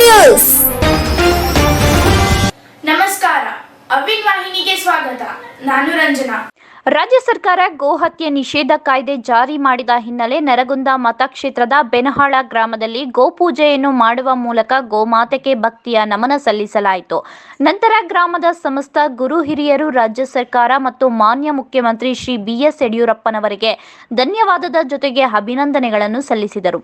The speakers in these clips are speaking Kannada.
ನ್ಯೂಸ್ ನಮಸ್ಕಾರ. ಅವಿನ್ ವಾಹಿನಿಗೆ ಸ್ವಾಗತ. ರಾಜ್ಯ ಸರ್ಕಾರ ಗೋಹತ್ಯೆ ನಿಷೇಧ ಕಾಯ್ದೆ ಜಾರಿ ಮಾಡಿದ ಹಿನ್ನೆಲೆ ನರಗುಂದ ಮತಕ್ಷೇತ್ರದ ಬೆನಹಾಳ ಗ್ರಾಮದಲ್ಲಿ ಗೋಪೂಜೆಯನ್ನು ಮಾಡುವ ಮೂಲಕ ಗೋಮಾತೆಗೆ ಭಕ್ತಿಯ ನಮನ ಸಲ್ಲಿಸಲಾಯಿತು. ನಂತರ ಗ್ರಾಮದ ಸಮಸ್ತ ಗುರು ಹಿರಿಯರು, ರಾಜ್ಯ ಸರ್ಕಾರ ಮತ್ತು ಮಾನ್ಯ ಮುಖ್ಯಮಂತ್ರಿ ಶ್ರೀ ಬಿಎಸ್ ಯಡಿಯೂರಪ್ಪನವರಿಗೆ ಧನ್ಯವಾದದ ಜೊತೆಗೆ ಅಭಿನಂದನೆಗಳನ್ನು ಸಲ್ಲಿಸಿದರು.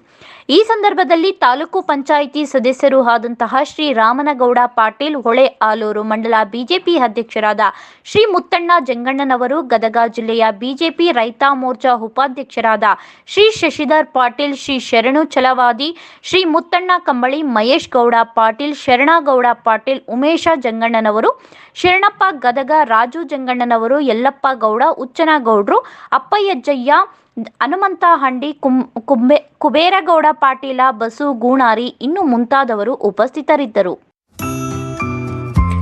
ಈ ಸಂದರ್ಭದಲ್ಲಿ ತಾಲೂಕು ಪಂಚಾಯಿತಿ ಸದಸ್ಯರು ಆದಂತಹ ಶ್ರೀ ರಾಮನಗೌಡ ಪಾಟೀಲ್, ಹೊಳೆ ಆಲೂರು ಮಂಡಲ ಬಿಜೆಪಿ ಅಧ್ಯಕ್ಷರಾದ ಶ್ರೀ ಮುತ್ತಣ್ಣ ಜಂಗಣ್ಣನವರು ಗದಗ ಜಿಲ್ಲೆಯ ಬಿಜೆಪಿ ರೈತ ಮೋರ್ಚಾ ಉಪಾಧ್ಯಕ್ಷರಾದ ಶ್ರೀ ಶಶಿಧರ್ ಪಾಟೀಲ್, ಶ್ರೀ ಶರಣು ಛಲವಾದಿ, ಶ್ರೀ ಮುತ್ತಣ್ಣ ಕಂಬಳಿ, ಮಹೇಶ್ ಗೌಡ ಪಾಟೀಲ್ ಶರಣಗೌಡ ಪಾಟೀಲ್, ಉಮೇಶ ಜಂಗಣ್ಣನವರು, ಶರಣಪ್ಪ ಗದಗ, ರಾಜು ಜಂಗಣ್ಣನವರು, ಯಲ್ಲಪ್ಪ ಗೌಡ ಉಚ್ಚನಗೌಡ್ರು ಅಪ್ಪಯ್ಯಜ್ಜಯ್ಯ ಹನುಮಂತ ಹಂಡಿ ಕುಂ, ಕುಂಬೆ, ಕುಬೇರಗೌಡ ಪಾಟೀಲ, ಬಸು ಗೂಣಾರಿ, ಇನ್ನು ಮುಂತಾದವರು ಉಪಸ್ಥಿತರಿದ್ದರು.